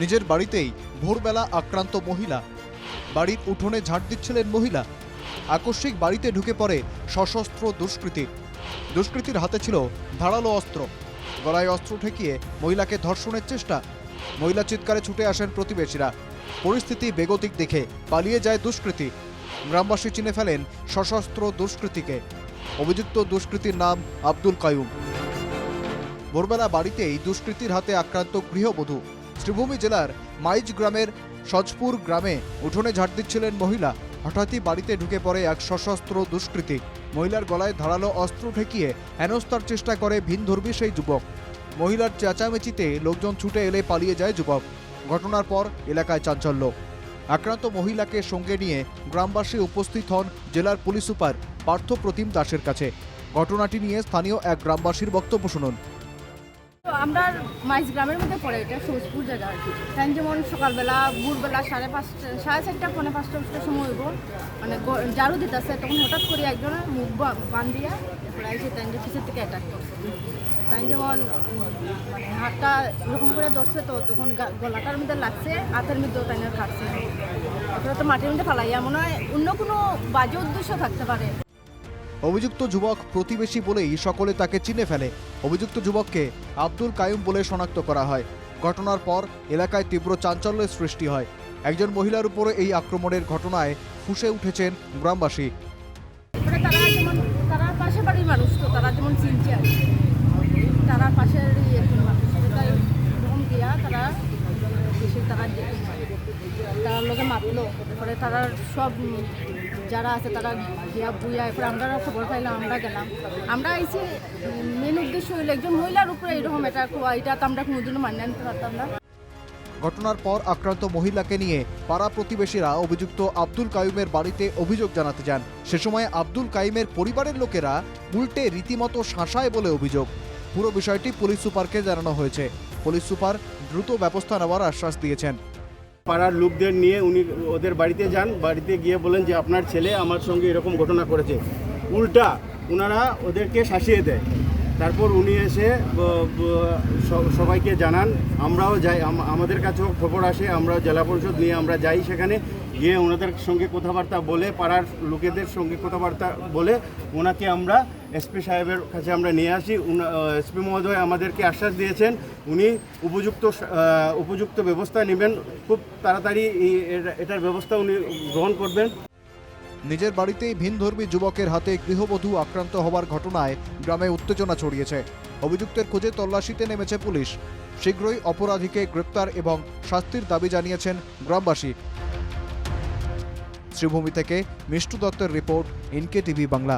নিজের বাড়িতেই ভোরবেলা আক্রান্ত মহিলা। বাড়ির উঠোনে ঝাঁট দিচ্ছিলেন মহিলা। আকস্মিক বাড়িতে ঢুকে পড়ে সশস্ত্র দুষ্কৃতী দুষ্কৃতীর হাতে ছিল ধারালো অস্ত্র। গলায় অস্ত্র ঠেকিয়ে মহিলাকে ধর্ষণের চেষ্টা। মহিলা চিৎকারে ছুটে আসেন প্রতিবেশীরা। পরিস্থিতি বেগতিক দেখে পালিয়ে যায় দুষ্কৃতী। গ্রামবাসী চিনে ফেলেন সশস্ত্র দুষ্কৃতীকে। অভিযুক্ত দুষ্কৃতীর নাম আব্দুল কায়ুম। ভোরবেলা বাড়িতেই দুষ্কৃতীর হাতে আক্রান্ত গৃহবধূ। শ্রীভূমি জেলার মাইজ গ্রামের সজপুর গ্রামে উঠোনে ঝাড় দিচ্ছিলেন মহিলা। হঠাৎই বাড়িতে ঢুকে পড়ে এক সশস্ত্র দুষ্কৃতী। মহিলার গলায় ধারালো অস্ত্র ঠেকিয়ে হেনস্থার চেষ্টা করে ভিনধর্মী সেই যুবক। মহিলার চেঁচামেচিতে লোকজন ছুটে এলে পালিয়ে যায় যুবক। ঘটনার পর এলাকায় চাঞ্চল্য। আক্রান্ত মহিলাকে সঙ্গে নিয়ে গ্রামবাসী উপস্থিত হন জেলার পুলিশ সুপার পার্থ প্রতিম দাসের কাছে। ঘটনাটি নিয়ে স্থানীয় এক গ্রামবাসীর বক্তব্য শুনুন। আমরা মাইজ গ্রামের মধ্যে পড়ে, এটা সৌজপুর জায়গা আর কি। তাই যেমন সকালবেলা, ভোরবেলা সাড়ে পাঁচটা, সাড়ে চারটা, পৌনে পাঁচটা পাঁচটার সময় হইব। মানে ঝাড়ু দিতেছে, তখন হঠাৎ করে একজনের মুখ বান দিয়া এরপরে এসে তাই পিছের থেকে অ্যাটাক করছে। তাই যেমন মানে হাতটা এরকম করে ধরছে তো, তখন গলাটার মধ্যে লাগছে, হাতের মধ্যেও তাই খাটছে। তারপরে তো মাটির মধ্যে ফালাই মনে হয় অন্য কোনো বাজে উদ্দেশ্য থাকতে পারে। অভিযুক্ত যুবক প্রতিবেশী বলেই সকলে তাকে চিনে ফেলে। অভিযুক্ত যুবককে আব্দুল কায়ুম বলে শনাক্ত করা হয়। ঘটনার পর এলাকায় তীব্র চাঞ্চল্যের সৃষ্টি হয়। একজন মহিলার উপরে এই আক্রমণের ঘটনায় ফুঁসে উঠেছেন গ্রামবাসী। মানে তারা পাশে মানুষ তো, তারা যেমন সব যারা আছে তারা গিয়া বুইয়া, এরপরে আমরা খবর পাইলাম, আমরা গেলাম। আমরা এসে মেন উদ্দেশ্য হইল একজন মহিলার উপরে এরকম এটা এটা তো আমরা কোনোদিনও মান্য আনতে পারতাম না। ঘটনার পর আক্রান্ত মহিলাকে নিয়ে পাড়া প্রতিবেশীরা অভিযুক্ত আব্দুল কায়ুমের বাড়িতে অভিযোগ জানাতে যান। সে সময় আব্দুল কায়ুমের পরিবারের লোকেরা উল্টে রীতিমতো শাসায় বলে অভিযোগ। পুরো বিষয়টি পুলিশ সুপারকে জানানো হয়েছে। পুলিশ সুপার দ্রুত ব্যবস্থা নেওয়ার আশ্বাস দিয়েছেন। পাড়ার লোকদের নিয়ে উনি ওদের বাড়িতে যান, বাড়িতে গিয়ে বলেন যে আপনার ছেলে আমার সঙ্গে এরকম ঘটনা করেছে। উল্টা ওনারা ওদেরকে শাসিয়ে দেয়। তারপর উনি এসে সবাইকে জানান, আমরাও যাই আমাদের কাছেও খবর আসে আমরা জেলা পরিষদ নিয়ে আমরা যাই সেখানে, গিয়ে ওনাদের সঙ্গে কথাবার্তা বলে, পাড়ার লোকেদের সঙ্গে কথাবার্তা বলে, ওনাকে আমরা এসপি সাহেবের কাছে আমরা নিয়ে আসি এসপি মহোদয় আমাদেরকে আশ্বাস দিয়েছেন, উনি উপযুক্ত উপযুক্ত ব্যবস্থা নেবেন, খুব তাড়াতাড়ি এটার ব্যবস্থা উনি গ্রহণ করবেন। নিজের বাড়িতেই ভিনধর্মী যুবকের হাতে গৃহবধূ আক্রান্ত হওয়ার ঘটনায় গ্রামে উত্তেজনা ছড়িয়েছে। অভিযুক্তের খোঁজে তল্লাশিতে নেমেছে পুলিশ। শীঘ্রই অপরাধীকে গ্রেপ্তার এবং শাস্তির দাবি জানিয়েছেন গ্রামবাসী। শ্রীভূমি থেকে মিষ্টু দত্তের রিপোর্ট ইনকে টিভি বাংলা।